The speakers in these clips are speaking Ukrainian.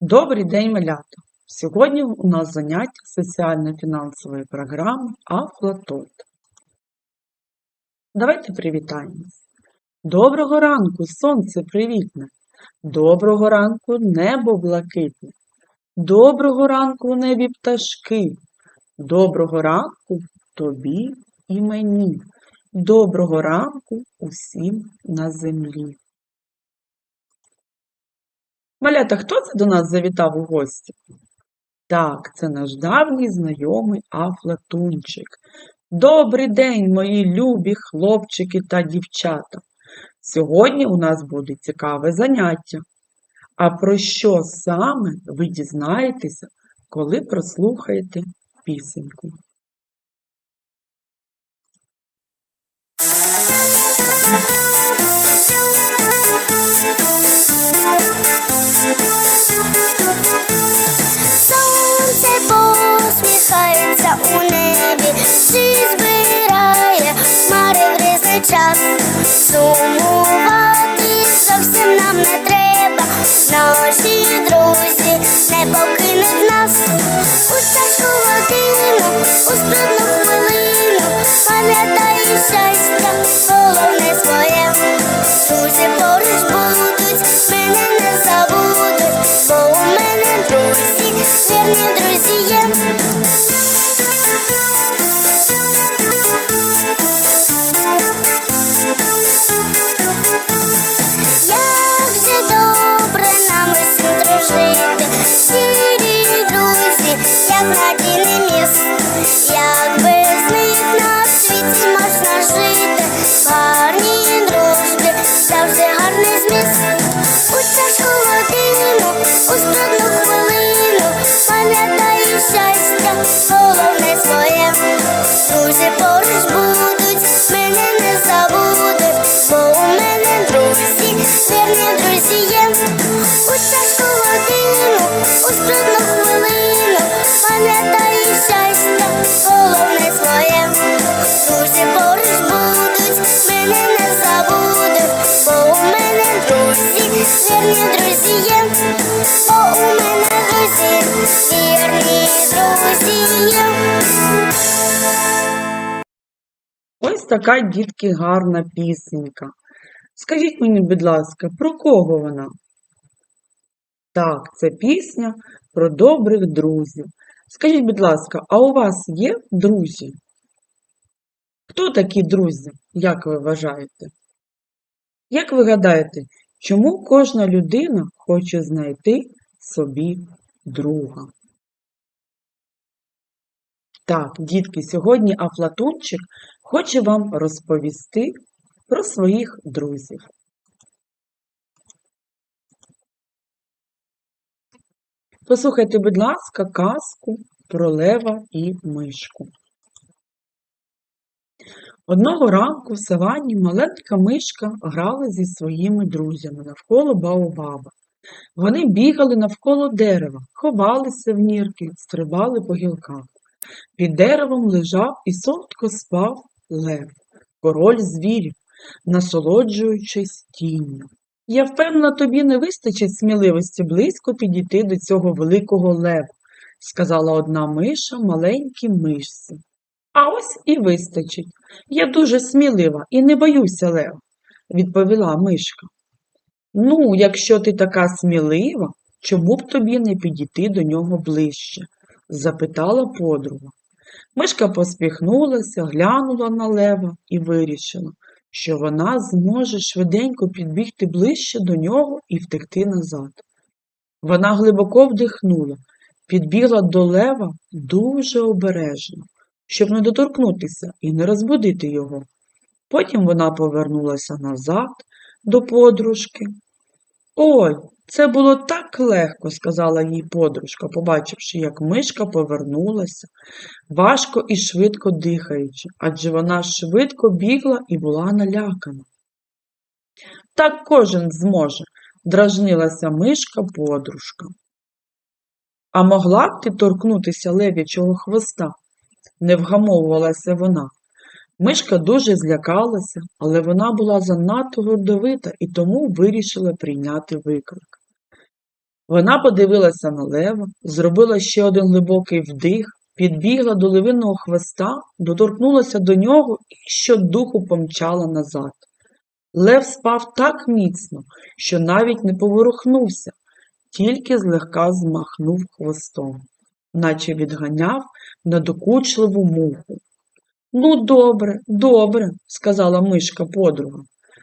Добрий день, малята! Сьогодні у нас заняття соціально-фінансової програми Афлатот. Давайте привітаємось. Доброго ранку, сонце привітне. Доброго ранку, небо блакитне. Доброго ранку, небі пташки. Доброго ранку тобі і мені. Доброго ранку усім на землі. Малята, хто це до нас завітав у гості? Так, це наш давній знайомий Афлатунчик. Добрий день, мої любі хлопчики та дівчата. Сьогодні у нас буде цікаве заняття. А про що саме ви дізнаєтеся, коли прослухаєте пісеньку? Пам'ятай така, дітки, гарна пісенька. Скажіть мені, будь ласка, про кого вона? Так, це пісня про добрих друзів. Скажіть, будь ласка, а у вас є друзі? Хто такі друзі, як ви вважаєте? Як ви гадаєте, чому кожна людина хоче знайти собі друга? Так, дітки, сьогодні Афлатунчик хоче вам розповісти про своїх друзів. Послухайте, будь ласка, казку про лева і мишку. Одного ранку в саванні маленька мишка грала зі своїми друзями навколо Баобаба. Вони бігали навколо дерева, ховалися в нірки, стрибали по гілках. Під деревом лежав і солодко спав лев, король звірів, насолоджуючись тінню. Я впевнена, тобі не вистачить сміливості близько підійти до цього великого лева, сказала одна миша маленькій мишці. А ось і вистачить. Я дуже смілива і не боюся лева, відповіла мишка. Ну, якщо ти така смілива, чому б тобі не підійти до нього ближче? запитала подруга. Мишка поспіхнулася, глянула на лева і вирішила, що вона зможе швиденько підбігти ближче до нього і втекти назад. Вона глибоко вдихнула, підбігла до лева дуже обережно, щоб не доторкнутися і не розбудити його. Потім вона повернулася назад до подружки. Ой, це було так легко, сказала їй подружка, побачивши, як мишка повернулася, важко і швидко дихаючи, адже вона швидко бігла і була налякана. Так кожен зможе, дражнилася мишка подружка. А могла б ти торкнутися лев'ячого хвоста? не вгамовувалася вона. Мишка дуже злякалася, але вона була занадто гордовита і тому вирішила прийняти виклик. Вона подивилася на лева, зробила ще один глибокий вдих, підбігла до левиного хвоста, доторкнулася до нього і щодуху помчала назад. Лев спав так міцно, що навіть не поворухнувся, тільки злегка змахнув хвостом, наче відганяв надокучливу муху. Ну, добре, добре, сказала мишка подруга.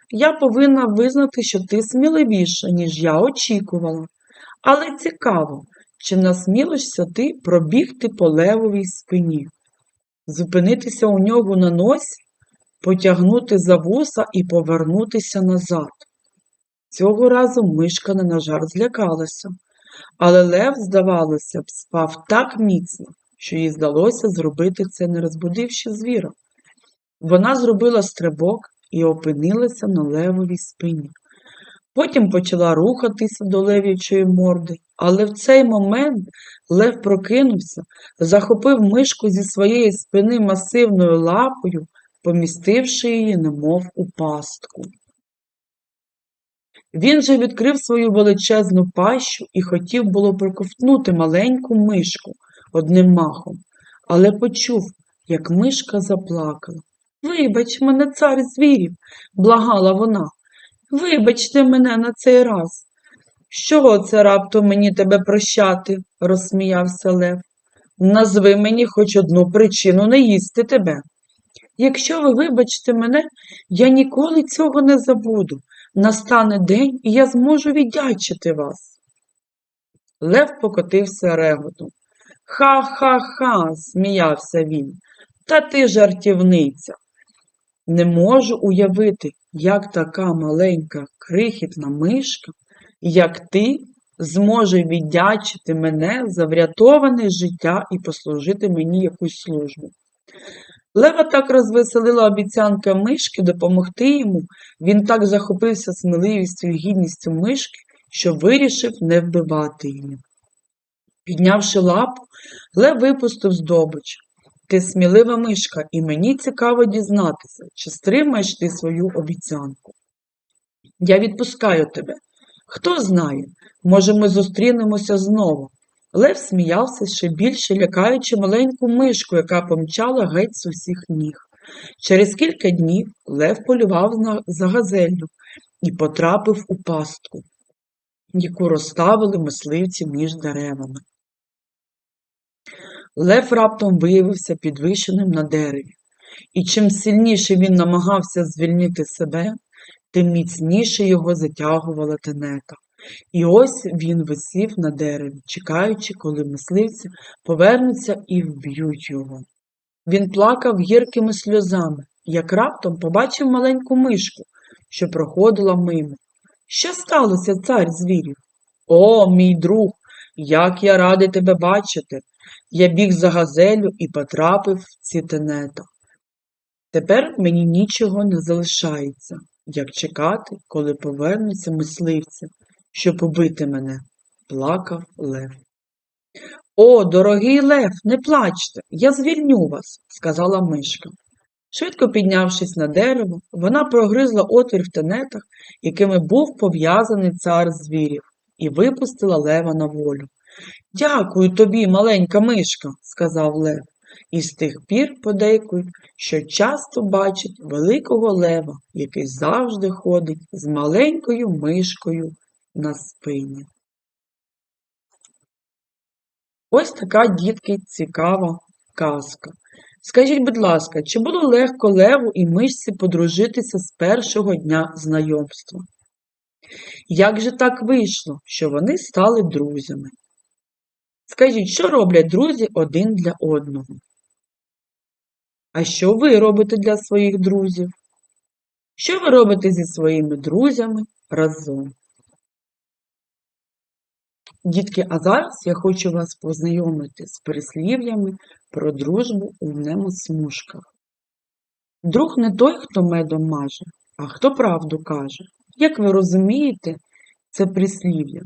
Я повинна визнати, що ти сміливіша, ніж я очікувала. Але цікаво, чи насмілишся ти пробігти по левовій спині, зупинитися у нього на носі, потягнути за вуса і повернутися назад. Цього разу мишка не на жарт злякалася, але лев, здавалося б, спав так міцно, що їй здалося зробити це, не розбудивши звіра. Вона зробила стрибок і опинилася на левовій спині. Потім почала рухатися до лев'ячої морди, але в цей момент лев прокинувся, захопив мишку зі своєї спини масивною лапою, помістивши її, немов у пастку. Він же відкрив свою величезну пащу і хотів було проковтнути маленьку мишку одним махом, але почув, як мишка заплакала. Вибач мене, цар звірів, благала вона. Вибачте мене на цей раз. Чого це раптом мені тебе прощати? розсміявся Лев. Назви мені хоч одну причину не їсти тебе. Якщо ви вибачте мене, я ніколи цього не забуду. Настане день, і я зможу віддячити вас. Лев покотився реготом. Ха-ха-ха, сміявся він. Та ти жартівниця. Не можу уявити, як така маленька крихітна мишка, як ти, зможе віддячити мене за врятоване життя і послужити мені якусь службу. Лева так розвеселила обіцянка мишки допомогти йому, він так захопився сміливістю і гідністю мишки, що вирішив не вбивати її. Піднявши лапу, Лев випустив здобич. Ти смілива мишка, і мені цікаво дізнатися, чи стримаєш ти свою обіцянку. Я відпускаю тебе. Хто знає, може, ми зустрінемося знову. Лев сміявся ще більше, лякаючи маленьку мишку, яка помчала геть з усіх ніг. Через кілька днів Лев полював за газеллю і потрапив у пастку, яку розставили мисливці між деревами. Лев раптом виявився підвищеним на дереві, і чим сильніше він намагався звільнити себе, тим міцніше його затягувала тенета. І ось він висів на дереві, чекаючи, коли мисливці повернуться і вб'ють його. Він плакав гіркими сльозами, як раптом побачив маленьку мишку, що проходила мимо. Що сталося, цар звірів? О, мій друг, як я радий тебе бачити. Я біг за газелю і потрапив в ці тенета. Тепер мені нічого не залишається, як чекати, коли повернуться мисливці, щоб убити мене, плакав Лев. О, дорогий Лев, не плачте, я звільню вас, сказала мишка. Швидко піднявшись на дерево, вона прогризла отвір в тенетах, якими був пов'язаний цар звірів, і випустила лева на волю. Дякую тобі, маленька мишка, сказав Лев, і з тих пір подейкують, що часто бачить великого лева, який завжди ходить з маленькою мишкою на спині. Ось така, дітки, цікава казка. Скажіть, будь ласка, чи було легко леву і мишці подружитися з першого дня знайомства? Як же так вийшло, що вони стали друзями? Скажіть, що роблять друзі один для одного? А що ви робите для своїх друзів? Що ви робите зі своїми друзями разом? Дітки, а зараз я хочу вас познайомити з прислів'ями про дружбу у немосмужках. Друг не той, хто медом маже, а хто правду каже. Як ви розумієте, це прислів'я?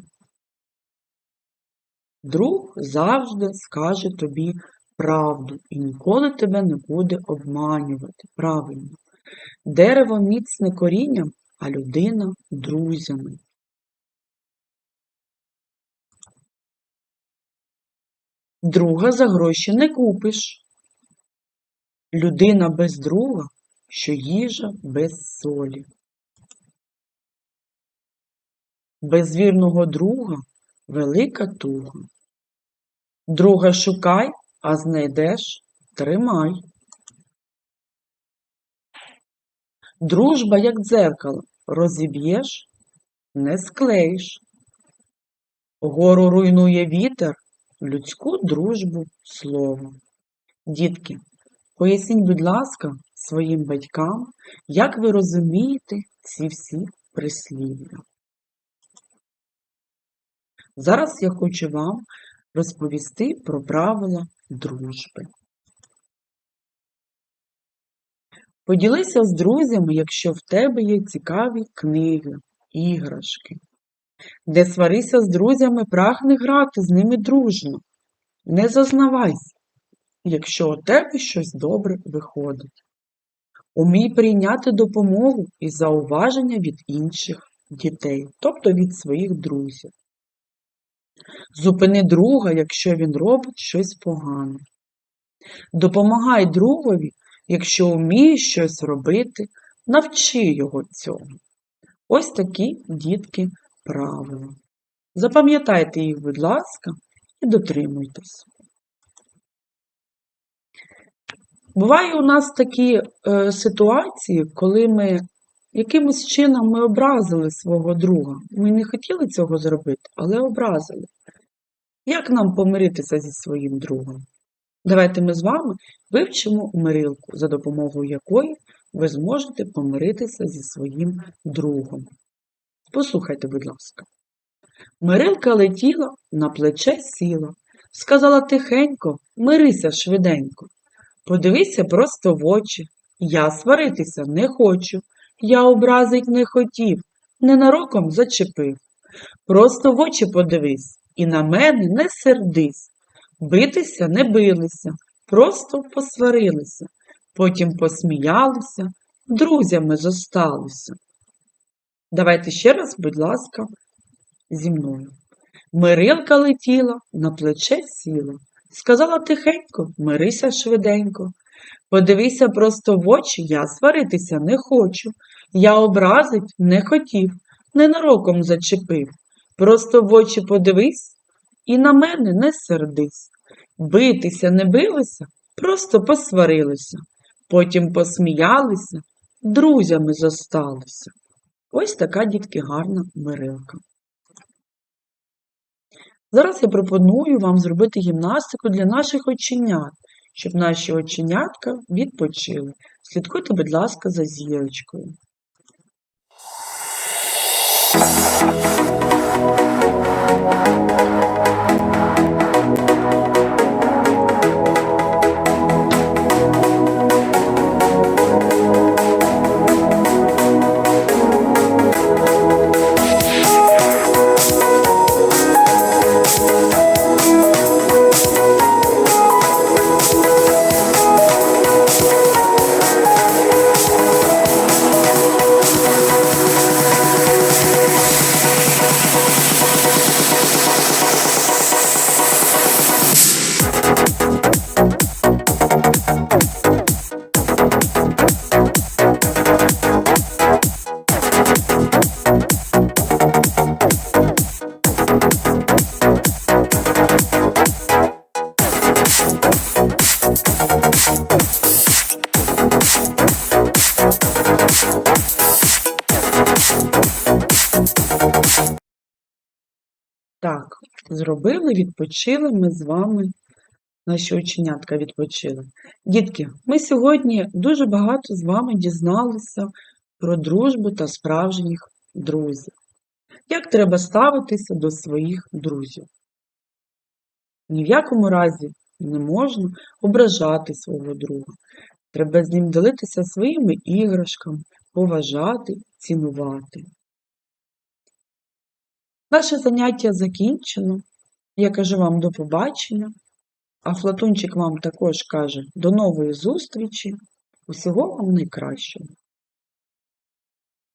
Друг завжди скаже тобі правду і ніколи тебе не буде обманювати. Правильно. Дерево міцне корінням, а людина друзями. Друга за гроші не купиш. Людина без друга, що їжа без солі. Без вірного друга велика туга. Друга шукай, а знайдеш тримай. Дружба, як дзеркало, розіб'єш, не склеїш. Гору руйнує вітер, людську дружбу слово. Дітки, поясніть, будь ласка, своїм батькам, як ви розумієте ці всі прислів'я. Зараз я хочу вам розповісти про правила дружби. Поділися з друзями, якщо в тебе є цікаві книги, іграшки. Не сварися з друзями, прагни грати з ними дружно. Не зазнавайся, якщо у тебе щось добре виходить. Умій прийняти допомогу і зауваження від інших дітей, тобто від своїх друзів. Зупини друга, якщо він робить щось погане. Допомагай другові, якщо вмієш щось робити, навчи його цьому. Ось такі дітки правила. Запам'ятайте їх, будь ласка, і дотримуйтесь. Буває у нас такі е, ситуації, коли ми якимось чином ми образили свого друга. Ми не хотіли цього зробити, але образили. Як нам помиритися зі своїм другом? Давайте ми з вами вивчимо мирилку, за допомогою якої ви зможете помиритися зі своїм другом. Послухайте, будь ласка. Мирилка летіла, на плече сіла, сказала тихенько, мирися швиденько. Подивися просто в очі. Я сваритися не хочу, я образить не хотів, ненароком зачепив. Просто в очі подивись і на мене не сердись. Битися не билися, просто посварилися, потім посміялися, друзями зосталися. Давайте ще раз, будь ласка, зі мною. Мирилка летіла, на плече сіла. Сказала тихенько, мирися швиденько. Подивися просто в очі, я сваритися не хочу. Я образить не хотів, ненароком зачепив. Просто в очі подивись і на мене не сердись. Битися не билися, просто посварилися. Потім посміялися, друзями зосталися. Ось така, дітки, гарна мирилка. Зараз я пропоную вам зробити гімнастику для наших оченят, щоб наші оченятка відпочили. Слідкуйте, будь ласка, за зірочкою. Thank you. Зробили, відпочили ми з вами, наші оченятка відпочили. Дітки, ми сьогодні дуже багато з вами дізналися про дружбу та справжніх друзів. Як треба ставитися до своїх друзів? Ні в якому разі не можна ображати свого друга. Треба з ним ділитися своїми іграшками, поважати, цінувати. Наше заняття закінчено. Я кажу вам до побачення, а Флатунчик вам також каже до нової зустрічі. Усього вам найкращого.